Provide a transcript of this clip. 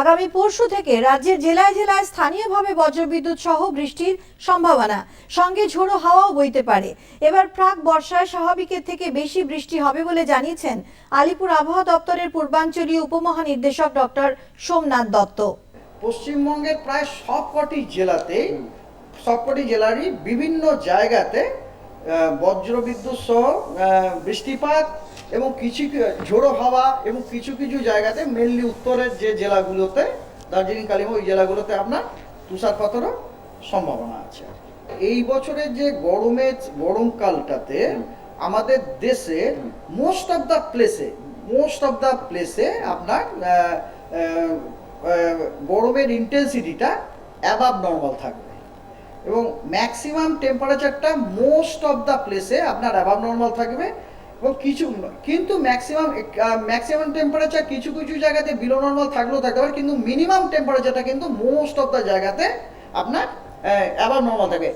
আগামী পরশু থেকে রাজ্যের জেলায় জেলায় স্থানীয়ভাবে বজ্রবিদ্যুৎ সহ বৃষ্টির সম্ভাবনা। সঙ্গে ঝোড়ো হাওয়াও বইতে পারে। এবার প্রাক বর্ষায় স্বাভাবিকের থেকে বেশি বৃষ্টি হবে বলে জানিয়েছেন আলিপুর আবহাওয়া দপ্তরের পূর্বাঞ্চলীয় উপমহানির্দেশক ডক্টর সোমনাথ দত্ত। পশ্চিমবঙ্গের প্রায় সবকটি জেলাতে সবকটি জেলারই বিভিন্ন জায়গাতে বজ্রবিদ্যুৎ সহ বৃষ্টিপাত এবং কিছু ঝোড়ো হাওয়া এবং কিছু কিছু জায়গাতে মেনলি উত্তরের যে জেলাগুলোতে, দার্জিলিং, কালিম্পং, ওই জেলাগুলোতে আপনার তুষারপাতেরও সম্ভাবনা আছে। এই বছরের যে গরমের গরমকালটাতে আমাদের দেশে মোস্ট অফ দ্য প্লেসে মোস্ট অফ দ্য প্লেসে আপনার গরমের ইন্টেন্সিটিটা অ্যাবাব নর্মাল থাকবে। এবং ম্যাক্সিমাম টেম্পারেচারটা মোস্ট অফ দ্য প্লেসে আপনার অ্যাবাব নর্মাল থাকবে এবং কিছু কিন্তু ম্যাক্সিমাম ম্যাক্সিমাম টেম্পারেচার কিছু কিছু জায়গাতে বিলো নর্মাল থাকলেও থাকতে পারে, কিন্তু মিনিমাম টেম্পারেচারটা কিন্তু মোস্ট অফ দ্য জায়গাতে আপনার অ্যাভাব নর্মাল থাকবে।